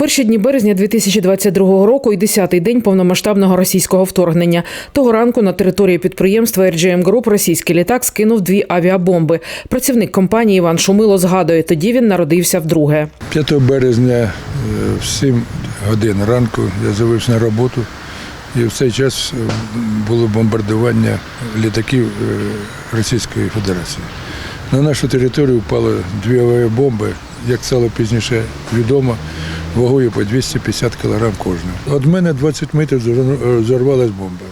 Перші дні березня 2022 року і 10-й день повномасштабного російського вторгнення. Того ранку на території підприємства RGM Group російський літак скинув дві авіабомби. Працівник компанії Іван Шумило згадує, тоді він народився вдруге. 5 березня е, в 7 годин ранку я з'явився на роботу, і в цей час е, було бомбардування літаків е, Російської Федерації. На нашу територію впали дві авіабомби, як стало пізніше відомо, вагою по 250 кг кожна. От мене 20 метрів зор- зорвалась бомба.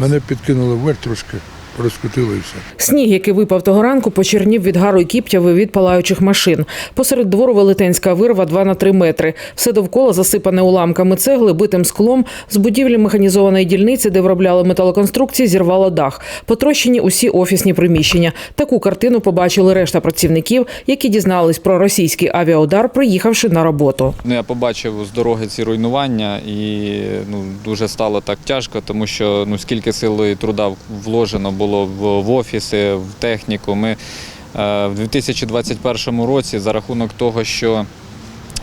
Мене підкинуло вверх трошки, і все. Сніг, який випав того ранку, почернів від гару кіптяви від палаючих машин. Посеред двору велетенська вирва 2 на 3 метри. Все довкола засипане уламками цегли, битим склом. З будівлі механізованої дільниці, де виробляли металоконструкції, зірвало дах. Потрощені усі офісні приміщення. Таку картину побачили решта працівників, які дізнались про російський авіаудар, приїхавши на роботу. Ну, я побачив з дороги ці руйнування і ну, дуже стало так тяжко, тому що ну, скільки сили і труда вложено було в, в офіси, в техніку. Ми е, в 2021 році за рахунок того, що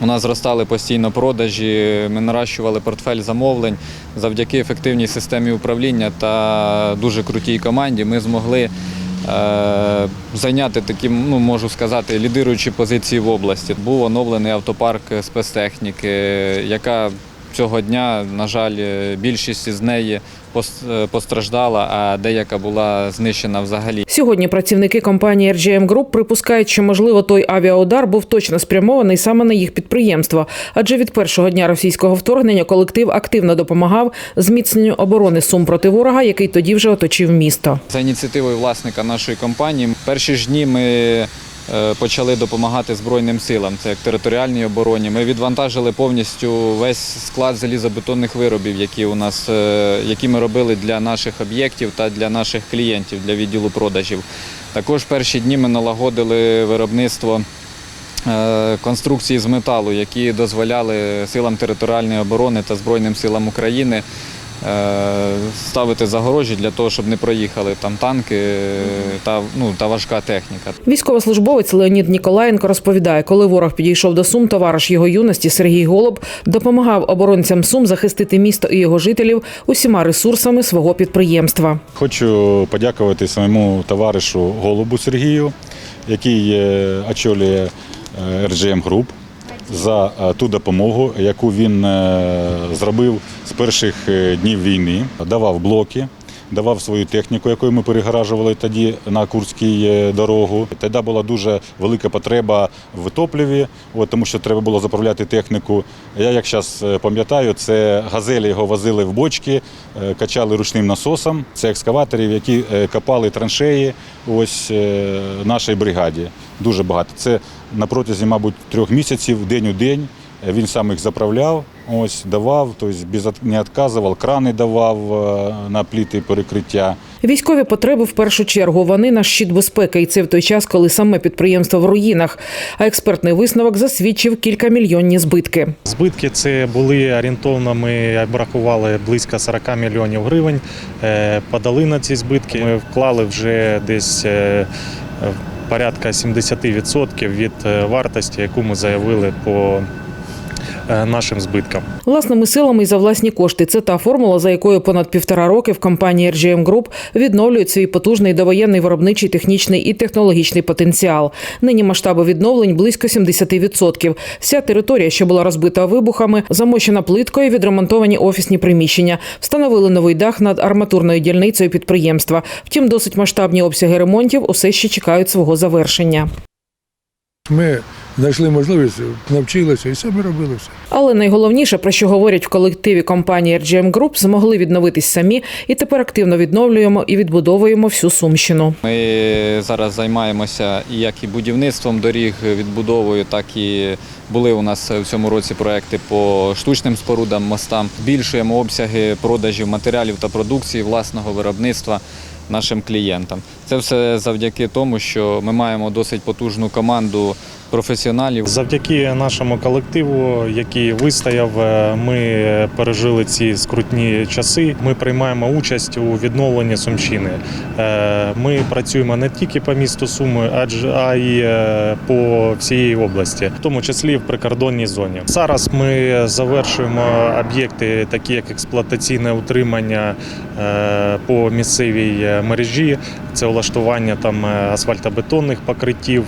у нас зростали постійно продажі, ми наращували портфель замовлень завдяки ефективній системі управління та дуже крутій команді. Ми змогли е, зайняти такі, ну можу сказати, лідируючі позиції в області. Був оновлений автопарк спецтехніки, яка цього дня, на жаль, більшість з неї е, постраждала, а деяка була знищена взагалі. Сьогодні працівники компанії RGM Group припускають, що можливо той авіаудар був точно спрямований саме на їх підприємство, адже від першого дня російського вторгнення колектив активно допомагав зміцненню оборони сум проти ворога, який тоді вже оточив місто. За ініціативою власника нашої компанії, перші ж дні ми е, почали допомагати Збройним силам, це як територіальній обороні. Ми відвантажили повністю весь склад залізобетонних виробів, які у нас е, які ми робили для наших об'єктів та для наших клієнтів для відділу продажів. Також перші дні ми налагодили виробництво. е, Конструкції з металу, які дозволяли силам територіальної оборони та Збройним силам України е, ставити загорожі для того, щоб не проїхали там танки е, та, ну, та важка техніка. Військовослужбовець Леонід Ніколаєнко розповідає, коли ворог підійшов до Сум, товариш його юності Сергій Голуб допомагав оборонцям Сум захистити місто і його жителів усіма ресурсами свого підприємства. Хочу подякувати своєму товаришу Голубу Сергію, який е, очолює е, RGM Group за е, ту допомогу, яку він е, зробив з перших е, днів війни. Давав блоки, давав свою техніку, якою ми перегоражували тоді на Курській дорогу. Тоді була дуже велика потреба в топливі, от, тому що треба було заправляти техніку. Я, як зараз пам'ятаю, це газелі його возили в бочки, качали ручним насосом. Це екскаваторів, які копали траншеї ось нашій бригаді. Дуже багато. Це на протязі, мабуть, трьох місяців, день у день. Е, Він сам їх заправляв, ось давав, тобто без не відказував, крани давав е, на пліти перекриття. Військові потреби в першу чергу вони наш щит безпеки, і це в той час, коли саме підприємство в руїнах. А експертний висновок засвідчив кількамільйонні збитки. Збитки це були орієнтовно. Ми обрахували близько 40 мільйонів гривень. Е, Подали на ці збитки. Ми вклали вже десь порядка 70% від е, вартості, яку ми заявили по нашим збиткам. Власними силами і за власні кошти. Це та формула, за якою понад півтора роки в компанії RGM Group відновлюють свій потужний довоєнний виробничий, технічний і технологічний потенціал. Нині масштаби відновлень близько 70%. Вся територія, що була розбита вибухами, замощена плиткою, відремонтовані офісні приміщення, встановили новий дах над арматурною дільницею підприємства. Втім, досить масштабні обсяги ремонтів усе ще чекають свого завершення. Ми знайшли можливість, навчилися і самі робили все. Але найголовніше, про що говорять в колективі компанії RGM Group, змогли відновитись самі і тепер активно відновлюємо і відбудовуємо всю Сумщину. Ми зараз займаємося як і будівництвом доріг, відбудовою, так і були у нас в цьому році проекти по штучним спорудам, мостам. Збільшуємо обсяги продажів матеріалів та продукції власного виробництва нашим клієнтам. Це все завдяки тому, що ми маємо досить потужну команду професіоналів. Завдяки нашому колективу, який вистояв, е, ми пережили ці скрутні часи. Ми приймаємо участь у відновленні Сумщини. Е, Ми працюємо не тільки по місту Суми, адже а й е, по всієї області, в тому числі в прикордонній зоні. Зараз ми завершуємо об'єкти, такі як експлуатаційне утримання по місцевій мережі. Це влаштування там е, асфальтобетонних покриттів.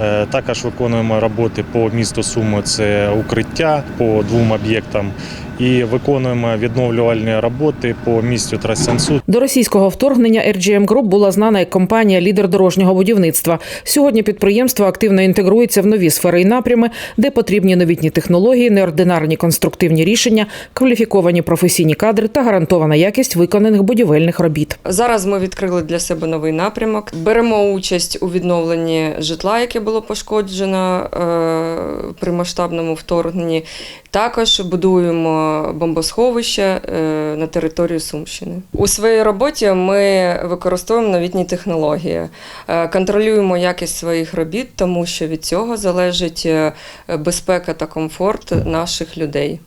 Е, Також виконуємо роботи по місту Суми. Це укриття по двом об'єктам. І виконуємо відновлювальні роботи по місту Трасянсу. До російського вторгнення RGM Group була знана як компанія лідер дорожнього будівництва. Сьогодні підприємство активно інтегрується в нові сфери і напрями, де потрібні новітні технології, неординарні конструктивні рішення, кваліфіковані професійні кадри та гарантована якість виконаних будівельних робіт. Зараз ми відкрили для себе новий напрямок. Беремо участь у відновленні житла, яке було пошкоджено е, при масштабному вторгненні. Також будуємо бомбосховище е, на територію Сумщини. У своїй роботі ми використовуємо новітні технології, е, контролюємо якість своїх робіт, тому що від цього залежить е, безпека та комфорт наших людей.